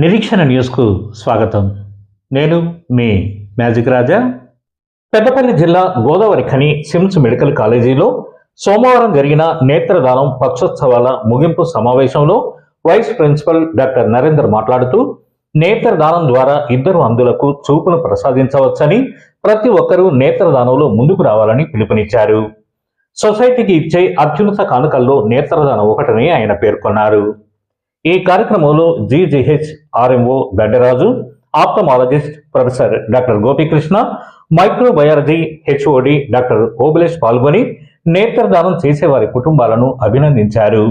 నిరీక్షణ న్యూస్కు స్వాగతం. నేను మీ మ్యాజిక్ రాజా. పెద్దపల్లి జిల్లా గోదావరి ఖని సిమ్స్ మెడికల్ కాలేజీలో సోమవారం జరిగిన నేత్రదానం పక్షోత్సవాల ముగింపు సమావేశంలో వైస్ ప్రిన్సిపల్ డాక్టర్ నరేందర్ మాట్లాడుతూ నేత్రదానం ద్వారా ఇద్దరు అంధులకు చూపును ప్రసాదించవచ్చని ప్రతి ఒక్కరూ నేత్రదానంలో ముందుకు రావాలని పిలుపునిచ్చారు. సొసైటీకి ఇచ్చే అత్యున్నత కానుకల్లో నేత్రదానం ఒకటని ఆయన పేర్కొన్నారు. ఈ కార్యక్రమంలో GGH RMO Gaddaraju ophthalmologist professor doctor Gopikrishna microbiology HOD doctor Obulesh పాల్గొని నేత్రదానం చేసేవారి కుటుంబాలను అభినందించారు.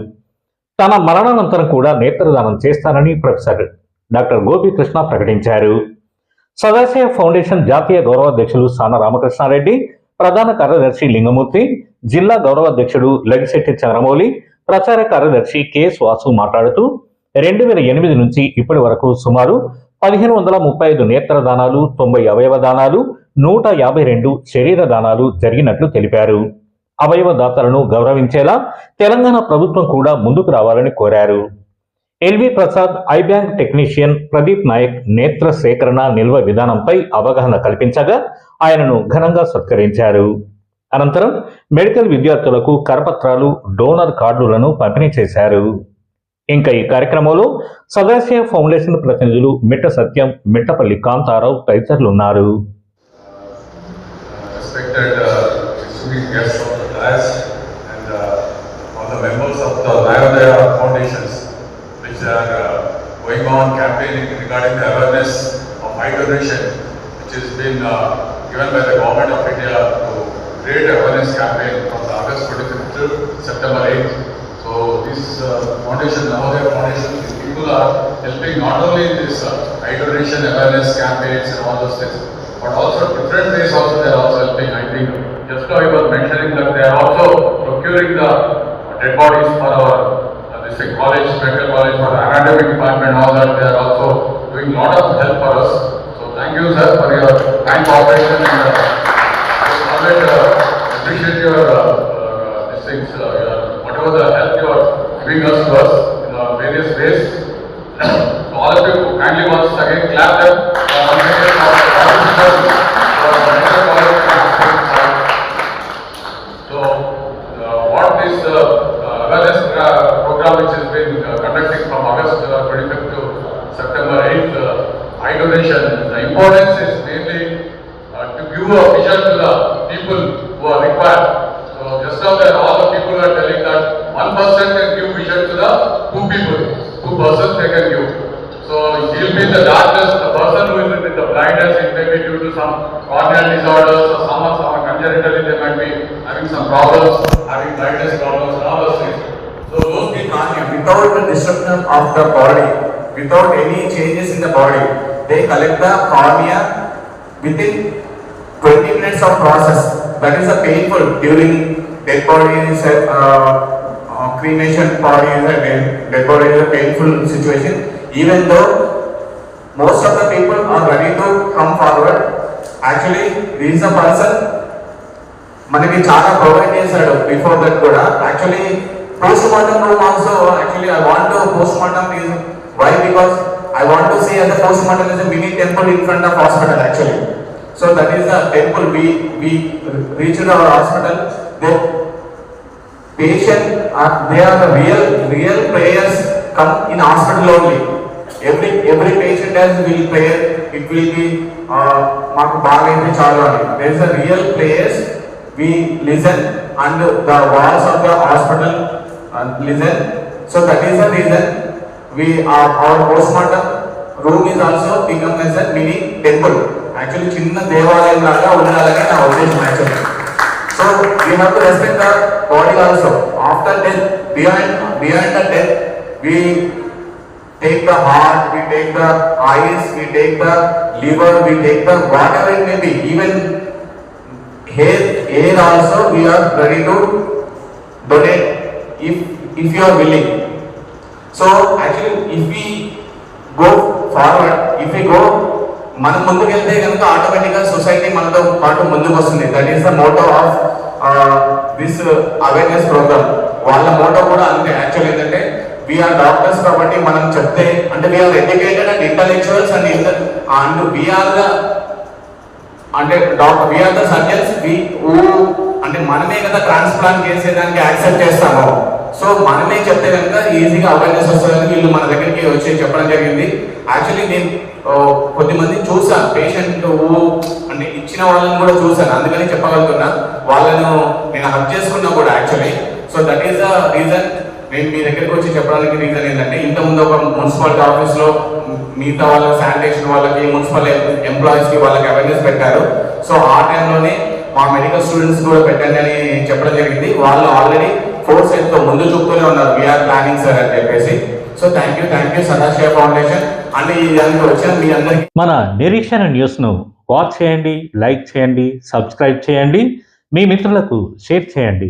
తన మరణానంతరం కూడా నేత్రదానం చేస్తానని ప్రొఫెసర్ డాక్టర్ గోపీకృష్ణ ప్రకటించారు. సదాశయ ఫౌండేషన్ జాతీయ గౌరవాధ్యక్షులు సాన రామకృష్ణారెడ్డి ప్రధాన కార్యదర్శి లింగమూర్తి జిల్లా గౌరవాధ్యక్షుడు లగిశెట్టి చంద్రమౌళి ప్రచార కార్యదర్శి కె వాసు మాట్లాడుతూ రెండు వేల ఎనిమిది నుంచి ఇప్పటి వరకు సుమారు పదిహేను వందల ముప్పై ఐదు నేత్ర దానాలు తొంభై అవయవ దానాలు నూట యాభై రెండు శరీర దానాలు జరిగినట్లు తెలిపారు. అవయవ దాతలను గౌరవించేలా తెలంగాణ ప్రభుత్వం కూడా ముందుకు రావాలని కోరారు. LV Prasad eye bank technician Pradeep Nayak నేత్ర సేకరణ నిల్వ విధానంపై అవగాహన కల్పించగా ఆయనను ఘనంగా సత్కరించారు. అనంతరం మెడికల్ విద్యార్థులకు కరపత్రాలు డోనర్ కార్డులను పంపిణీ చేశారు. ఇంకా ఈ కార్యక్రమంలో సదాశయ ఫౌండేషన్ ప్రతినిధులు మిట్ట సత్యం మిట్టపల్లి కాంతారావు తదితరులు ఉన్నారు to awareness campaign from August 25th to September 8th. So this uh, foundation, Navodaya Foundation, people are helping not only in this uh, eye donation awareness campaigns and all those things, but also different ways also they are also helping. I think just now I was mentioning that they are also procuring the dead bodies for our uh, this college, medical college, for academic department, all that they are also doing a lot of help for us. So thank you sir for your kind cooperation and uh, uh, appreciate your uh, uh, these things, uh, whatever the help you are giving us to us in various ways. So all of you kindly once again clap So uh, what this uh, uh, program which has been uh, conducting from August uh, 25th to September 8th, uh, eye donation, the importance is mainly to give a vision to the people who are required. So just now that all the people are telling that one person can give vision to the two people, two persons they can give. So he'll be the darkness, the person who is in the blindness, it may be due to some corneal disorders or some, some congenitally they might be having some problems, having blindness problems and all those things. So those people without the disruption of the body, without any changes in the body. They collect the cornea within 20 minutes of process. That is a painful during dead uh, uh, cremation bodies is a dead body is a painful situation. Even though most of the people are ready to come forward, actually this is a person మనకి చాలా provide చేశాడు before that కూడా. Actually post mortem room also actually I want post mortem is why because I want to see us post mortem is mini temple in front of hospital actually so that is the temple we we reach our hospital they patient uh, are are real real real prayers come in every every patient every patient has will prayer it మాకు బాగైతే చాలు అని there is the real players we listen and the walls of the hospital listen so that is the reason we our post mortem room is also become as a mini temple actually చిన్న దేవాలయం లాగా ఉండాలని నా ఉద్దేశం actually so you have to respect the body also. After death, behind behind the death, we take the heart, we take the eyes, we take the liver, we take the whatever it may be. Even hair, hair also we are ready to donate if if you are willing. So actually, if we go forward, if we go మనం ముందుకు వెళ్తే కనుక ఆటోమేటిక్గా society మనతో పాటు ముందుకు వస్తుంది that is the motto of this awareness programme వాళ్ళ మోటో కూడా అంతే యాక్చువల్ ఏంటంటే వీఆర్ డాక్టర్స్ కాబట్టి మనం చెప్తే అంటే we are educated and intellectuals and inter and we are the అంటే doctor we are the surgeons we ఊ అంటే మనమే కదా ట్రాన్స్ప్లాంట్ చేసేదానికి యాక్సెప్ట్ చేస్తాము. సో మనమే చెప్తే కనుక ఈజీగా అవేర్నెస్ వస్తుందని వీళ్ళు మన దగ్గరికి వచ్చి చెప్పడం జరిగింది. యాక్చువల్లీ నేను కొద్దిమంది చూసాను పేషెంట్ అంటే ఇచ్చిన వాళ్ళని కూడా చూసాను అందుకని చెప్పగలుగుతున్నా. వాళ్ళను నేను హక్ చేసుకున్నా కూడా actually so that is the reason నేను మీ దగ్గరికి వచ్చి చెప్పడానికి రీజన్ ఏంటంటే ఇంతకుముందు ఒక మున్సిపాలిటీ ఆఫీస్లో మిగతా వాళ్ళ శానిటేషన్ వాళ్ళకి మున్సిపల్ ఎంప్లాయీస్కి వాళ్ళకి అవేర్నెస్ పెట్టారు. సో ఆ టైంలోనే మా మెడికల్ స్టూడెంట్స్ కూడా పెట్టండి అని చెప్పడం జరిగింది. వాళ్ళు ఆల్రెడీ ఫోర్స్ ఎంతో ముందు చూపుతూనే ఉన్నారు. వీఆర్ ప్లానింగ్ సార్ అని చెప్పేసి. So thank you thank you Sadashiva foundation అంటే ఈ దానికి వచ్చిన మీ అందరికీ మన నిరీక్షణ న్యూస్ను వాచ్ చేయండి లైక్ చేయండి సబ్స్క్రైబ్ చేయండి. మీ మిత్రులకు షేర్ చేయండి.